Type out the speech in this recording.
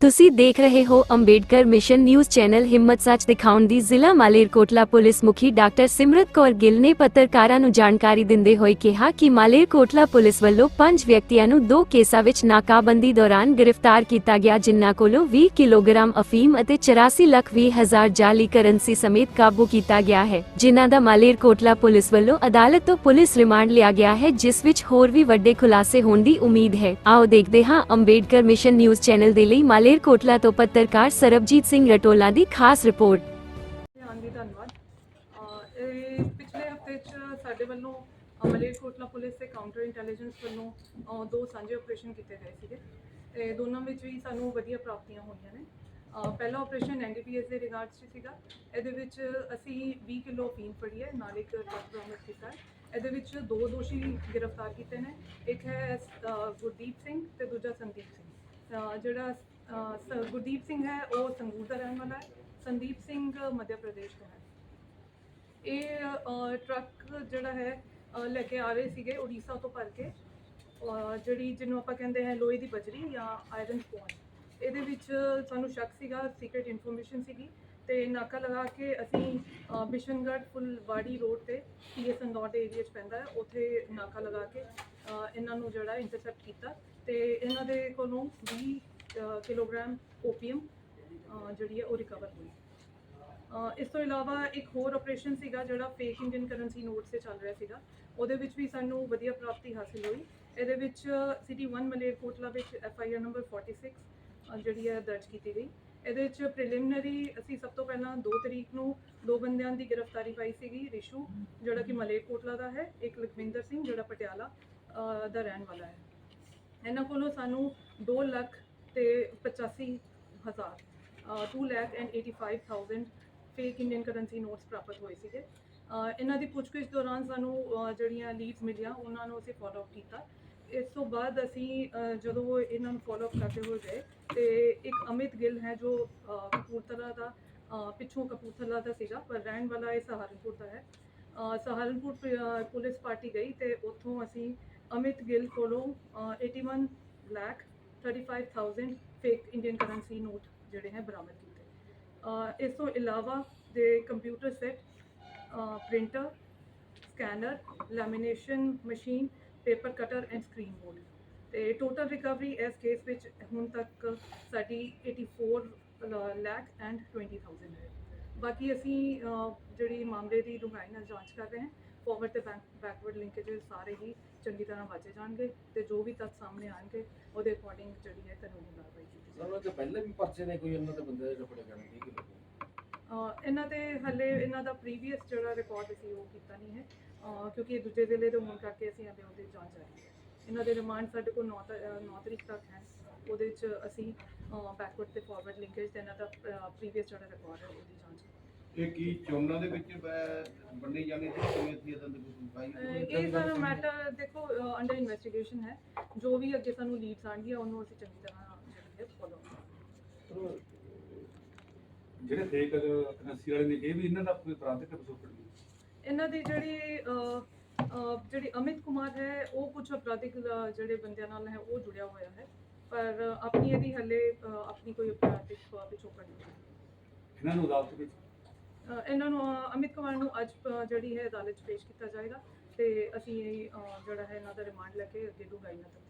ਤੁਸੀਂ ਦੇਖ ਰਹੇ ਹੋ ਅੰਬੇਡਕਰ ਮਿਸ਼ਨ ਨਿਊਜ਼ ਚੈਨਲ ਹਿੰਮਤ ਸੱਚ ਦਿਖਾਉਣ ਦੀ ਜ਼ਿਲ੍ਹਾ ਮਾਲੇਰਕੋਟਲਾ ਪੁਲਿਸ ਮੁਖੀ ਡਾਕਟਰ ਸਿਮਰਤ ਕੌਰ ਗਿੱਲ ਨੇ ਪੱਤਰਕਾਰਾਂ ਨੂੰ ਜਾਣਕਾਰੀ ਦਿੰਦੇ ਹੋਏ ਕਿਹਾ ਕਿ ਮਾਲੇਰਕੋਟਲਾ ਪੁਲਿਸ ਵੱਲੋਂ ਪੰਜ ਵਿਅਕਤੀਆਂ ਨੂੰ ਦੋ ਕੇਸਾਂ ਵਿੱਚ ਨਾਕਾਬੰਦੀ ਦੌਰਾਨ ਗ੍ਰਿਫਤਾਰ ਕੀਤਾ ਗਿਆ, ਜਿਨ੍ਹਾਂ ਕੋਲੋਂ 20 ਕਿਲੋਗ੍ਰਾਮ ਅਫੀਮ ਅਤੇ 84 ਲੱਖ 20 ਹਜ਼ਾਰ ਜਾਲੀ ਕਰੰਸੀ ਸਮੇਤ ਕਾਬੂ ਕੀਤਾ ਗਿਆ ਹੈ, ਜਿਨ੍ਹਾਂ ਦਾ ਮਾਲੇਰਕੋਟਲਾ ਪੁਲਿਸ ਵੱਲੋਂ ਅਦਾਲਤ ਤੋਂ ਪੁਲਿਸ ਰਿਮਾਂਡ ਲਿਆ ਗਿਆ ਹੈ, ਜਿਸ ਵਿੱਚ ਹੋਰ ਵੀ ਵੱਡੇ ਖੁਲਾਸੇ ਹੋਣ ਦੀ ਉਮੀਦ ਹੈ। ਆਓ ਦੇਖਦੇ ਹਾਂ ਅੰਬੇਡਕਰ ਮਿਸ਼ਨ ਨਿਊਜ਼ ਚੈਨਲ ਦੇ ਲਈ ਮਾਲੇ ਮਲੇਰਕੋਟਲਾ ਤੋਂ ਪੱਤਰਕਾਰ ਸਰਬਜੀਤ ਸਿੰਘ ਰਟੋਲਾ ਦੀ ਖਾਸ ਰਿਪੋਰਟ। ਧਿਆਨ ਦੀ ਧੰਨਵਾਦ। ਅਹ, ਇਹ ਪਿਛਲੇ ਹਫ਼ਤੇ 'ਚ ਸਾਡੇ ਵੱਲੋਂ ਅਹ ਮਲੇਰਕੋਟਲਾ ਪੁਲਿਸ ਤੇ ਕਾਊਂਟਰ ਇੰਟੈਲੀਜੈਂਸ ਵੱਲੋਂ, ਅਹ, ਦੋ ਸਾਂਝੇ ਆਪਰੇਸ਼ਨ ਕੀਤੇ ਗਏ ਸੀਗੇ। ਤੇ ਦੋਨਾਂ ਵਿੱਚ ਵੀ ਸਾਨੂੰ ਵਧੀਆ ਪ੍ਰਾਪਤੀਆਂ ਹੋਈਆਂ ਨੇ। ਅਹ, ਪਹਿਲਾ ਆਪਰੇਸ਼ਨ ਐਨਡੀਪੀਐਸ ਦੇ ਰਿਗਾਰਡਸ 'ਚ ਸੀਗਾ। ਇਹਦੇ ਵਿੱਚ ਅਸੀਂ 20 ਕਿਲੋ ਅਫੀਮ ਫੜੀ ਹੈ, ਨਾਲ ਇੱਕ ਟਰੱਕ ਬਰਾਮਦ ਕੀਤਾ ਹੈ ਇਹਦੇ ਵਿੱਚ ਦੋ ਦੋਸ਼ੀ ਗ੍ਰਿਫਤਾਰ ਕੀਤੇ ਨੇ। ਇੱਕ ਹੈ, ਅਹ, ਗੁਰਦੀਪ ਸਿੰਘ ਤੇ ਦੂਜਾ ਸੰਦੀਪ ਸਿੰਘ। ਅਹ, ਜਿਹੜਾ ਸ- ਗੁਰਦੀਪ ਸਿੰਘ ਹੈ ਉਹ ਸੰਗਰੂਰ ਦਾ ਰਹਿਣ ਵਾਲਾ ਹੈ। ਸੰਦੀਪ ਸਿੰਘ ਮੱਧ ਪ੍ਰਦੇਸ਼ ਦਾ ਹੈ। ਇਹ ਅਹ, ਟਰੱਕ ਜਿਹੜਾ ਹੈ ਅਹ, ਲੈ ਕੇ ਆ ਰਹੇ ਸੀਗੇ ਉੜੀਸਾ ਤੋਂ ਭਰ ਕੇ। ਅਹ, ਜਿਹੜੀ ਜਿਹਨੂੰ ਆਪਾਂ ਕਹਿੰਦੇ ਹਾਂ ਲੋਹੇ ਦੀ ਬਜਰੀ ਜਾਂ ਆਇਰਨ ਸਪੌਨ ਇਹਦੇ ਵਿੱਚ ਸਾਨੂੰ ਸ਼ੱਕ ਸੀਗਾ ਸੀਕ੍ਰੀਟ ਇਨਫੋਰਮੇਸ਼ਨ ਸੀਗੀ ਤੇ ਨਾਕਾ ਲਗਾ ਕੇ ਅਸੀਂ ਅਹ, ਬਿਸ਼ਨਗੜ੍ਹ ਫੁਲਵਾੜੀ ਰੋਡ ਤੇ ਪੀਐਸ ਅੰਦੌਰ ਦੇ ਏਰੀਆ 'ਚ ਪੈਂਦਾ ਹੈ। ਉੱਥੇ ਨਾਕਾ ਲਗਾ ਕੇ ਅਹ, ਇਹਨਾਂ ਨੂੰ ਜਿਹੜਾ ਇੰਟਰਸੈਪਟ ਕੀਤਾ ਤੇ ਇਹਨਾਂ ਦੇ ਕੋਲੋਂ 20 ਕਿਲੋਗ੍ਰਾਮ ਓਪੀਅਮ ਜਿਹੜੀ ਹੈ ਉਹ ਰਿਕਵਰ ਹੋਈ। ਇਸ ਤੋਂ ਇਲਾਵਾ ਇੱਕ ਹੋਰ ਆਪਰੇਸ਼ਨ ਸੀਗਾ ਜਿਹੜਾ ਫੇਕ ਇੰਡੀਅਨ ਕਰੰਸੀ ਨੋਟ ਤੇ ਚੱਲ ਰਿਹਾ ਸੀਗਾ। ਉਹਦੇ ਵਿੱਚ ਵੀ ਸਾਨੂੰ ਵਧੀਆ ਪ੍ਰਾਪਤੀ ਹਾਸਿਲ ਹੋਈ। ਇਹਦੇ ਵਿੱਚ ਸਿਟੀ 1 ਮਲੇਰਕੋਟਲਾ ਵਿੱਚ ਐਫ ਆਈ ਆਰ ਨੰਬਰ 46 ਅਹ, ਜਿਹੜੀ ਹੈ ਦਰਜ ਕੀਤੀ ਗਈ। ਇਹਦੇ ਵਿੱਚ ਪ੍ਰੀਲਿਮਿਨਰੀ ਅਸੀਂ ਸਭ ਤੋਂ ਪਹਿਲਾਂ 2 ਤਰੀਕ ਨੂੰ ਦੋ ਬੰਦਿਆਂ ਦੀ ਗ੍ਰਿਫਤਾਰੀ ਪਾਈ ਸੀਗੀ, ਰਿਸ਼ੂ, ਜਿਹੜਾ ਕਿ ਮਲੇਰਕੋਟਲਾ ਦਾ ਹੈ, ਇੱਕ ਲਖਵਿੰਦਰ ਸਿੰਘ, ਜਿਹੜਾ ਪਟਿਆਲਾ ਦਾ ਰਹਿਣ ਵਾਲਾ ਹੈ। ਇਹਨਾਂ ਕੋਲੋਂ ਸਾਨੂੰ 2 ਲੱਖ ਤੇ 85 ਹਜ਼ਾਰ। Two lakh and 85000 fake Indian currency notes ਪ੍ਰਾਪਤ ਹੋਏ ਸੀਗੇ। ਇਹਨਾਂ ਦੀ ਪੁੱਛਗਿੱਛ ਦੌਰਾਨ ਸਾਨੂੰ ਜਿਹੜੀਆਂ ਲੀਡਸ ਮਿਲੀਆਂ, ਉਹਨਾਂ ਨੂੰ ਅਸੀਂ ਫਾਲੋ ਅਪ ਕੀਤਾ। ਇਸ ਤੋਂ ਬਾਅਦ ਅਸੀਂ ਜਦੋਂ ਇਹਨਾਂ ਨੂੰ ਫਾਲੋ ਅਪ ਕਰਦੇ ਹੋਏ ਗਏ, ਤੇ ਇੱਕ ਅਮਿਤ ਗਿੱਲ ਹੈ ਜੋ ਕਪੂਰਥਲਾ ਦਾ ਪਿੱਛੋਂ ਕਪੂਰਥਲਾ ਦਾ ਸੀਗਾ, ਪਰ ਰਹਿਣ ਵਾਲਾ ਇਹ ਸਹਾਰਨਪੁਰ ਦਾ ਹੈ। ਸਹਾਰਨਪੁਰ ਪੁਲਿਸ ਪਾਰਟੀ ਗਈ ਤੇ ਉੱਥੋਂ ਅਸੀਂ ਅਮਿਤ ਗਿੱਲ ਕੋਲੋਂ ਅਹ 81 lakh 35000 fake Indian currency note ਜਿਹੜੇ ਹੈ ਬਰਾਮਦ ਕੀਤੇ। ਇਸ ਤੋਂ ਇਲਾਵਾ ਦੇ computer set printer scanner lamination machine paper cutter and screen board ਤੇ ਟੋਟਲ ਰਿਕਵਰੀ ਇਸ ਕੇਸ ਵਿੱਚ ਹੁਣ ਤੱਕ ਸਾਡੀ 84 ਲੱਖ ਐਂਡ 20000 ਹੈ। ਬਾਕੀ ਅਸੀਂ ਜਿਹੜੀ ਮਾਮਲੇ ਦੀ ਡੂੰਘਾਈ ਨਾਲ ਜਾਂਚ ਕਰ ਰਹੇ ਹਾਂ। ਫਾਰਵਰਡ ਤੇ ਬੈਕਵਰਡ ਲਿੰਕੇजेस ਸਾਰੇ ਹੀ ਚੰਗੀ ਤਰ੍ਹਾਂ ਵਾਚੇ ਜਾਣਗੇ ਤੇ ਜੋ ਵੀ ਤੱਥ ਸਾਹਮਣੇ ਆਣਗੇ ਉਹਦੇ ਅਕੋਰਡਿੰਗ ਜਿਹੜੀ ਹੈ ਕਾਨੂੰਨੀ ਕਾਰਵਾਈ ਕੀਤੀ ਜਾਵੇਗੀ ਉਹਨਾਂ ਦੇ ਪਹਿਲੇ ਵੀ ਪਰਚੇ ਨੇ ਕੋਈ ਬੰਦੇ ਦੇ ਕਰਨ ਦੀ ਇਹਨਾਂ ਦੇ ਹੱਲੇ ਇਹਨਾਂ ਦਾ ਪ੍ਰੀਵੀਅਸ ਜਿਹੜਾ ਰਿਕਾਰਡ ਸੀ ਉਹ ਕੀਤਾ ਨਹੀਂ ਹੈ। ਕਿਉਂਕਿ ਇਹ ਦੂਜੇ ਜ਼ਿਲ੍ਹੇ ਦੇ ਹੋਣ ਕਰਕੇ ਅਸੀਂ ਹੱਲੇ ਉਹਦੀ ਜਾਂਚ ਜਾਰੀ ਹੈ। ਇਹਨਾਂ ਦੇ ਰਿਮਾਂਡ ਸਾਡੇ ਕੋਲ 9 9 ਤਰੀਕ ਤੱਕ ਹੈ। ਉਹਦੇ ਵਿੱਚ ਅਸੀਂ ਬੈਕਵਰਡ ਤੇ ਫਾਰਵਰਡ ਲਿੰਕੇਜ ਤੇ ਇਹਨਾਂ ਦਾ ਪ੍ਰੀਵੀਅਸ ਜਿਹੜਾ ਰਿਕਾਰਡ ਹੈ ਉਹਦੀ ਜਾਂਚ। ਇਹ ਕੀ ਚੋਣਾਂ ਦੇ ਵਿੱਚ ਵੰਡੀ ਜਾਣੀ ਸੀ ਕਿਵੇਂ ਸੀ ਇਦਾਂ ਦੀ ਕੋਈ ਪਾਈ ਅਹ ਇਹ ਸਾਰਾ ਮੈਟਰ ਦੇਖੋ ਅੰਡਰ ਇਨਵੈਸਟੀਗੇਸ਼ਨ ਹੈ। ਜੋ ਵੀ ਅੱਗੇ ਸਾਨੂੰ ਲੀਡਸ ਆਣਗੀਆਂ ਉਹਨੂੰ ਅਸੀਂ ਚੰਗੀ ਤਰ੍ਹਾਂ ਜਿਹੜੀ ਫੋਲੋ ਜਿਹੜੇ ਫੇਕ ਕਰੰਸੀ ਵਾਲੇ ਨੇ ਇਹ ਵੀ ਇਹਨਾਂ ਦਾ ਕੋਈ ਅਪਰਾਧਿਕ ਕਸੂਰ ਨਹੀਂ। ਇਹਨਾਂ ਦੀ ਜਿਹੜੀ ਜਿਹੜੀ ਅਮਿਤ ਕੁਮਾਰ ਹੈ ਉਹ ਕੁਝ ਅਪਰਾਧਿਕ ਜਿਹੜੇ ਬੰਦਿਆਂ ਨਾਲ ਹੈ ਉਹ ਜੁੜਿਆ ਹੋਇਆ ਹੈ। ਪਰ ਆਪਣੀ ਇਹਦੀ ਹੱਲੇ ਆਪਣੀ ਕੋਈ ਅਪਰਾਧਿਕ ਪਿਛੋਕੜ ਨਹੀਂ। ਹੈ। ਇਹਨਾਂ ਨੂੰ ਅਦਾਲਤ ਵਿੱਚ ਇਹਨਾਂ ਨੂੰ ਅਹ, ਅਮਿਤ ਕੁਮਾਰ ਨੂੰ ਅੱਜ ਅਹ, ਜਿਹੜੀ ਹੈ ਅਦਾਲਤ 'ਚ ਪੇਸ਼ ਕੀਤਾ ਜਾਏਗਾ ਤੇ ਅਸੀਂ ਅਹ, ਜਿਹੜਾ ਹੈ ਇਹਨਾਂ ਦਾ ਰਿਮਾਂਡ ਲੈ ਕੇ ਅੱਗੇ ਡੂੰਘਾਈ ਨਾਲ ਤਫਤੀਸ਼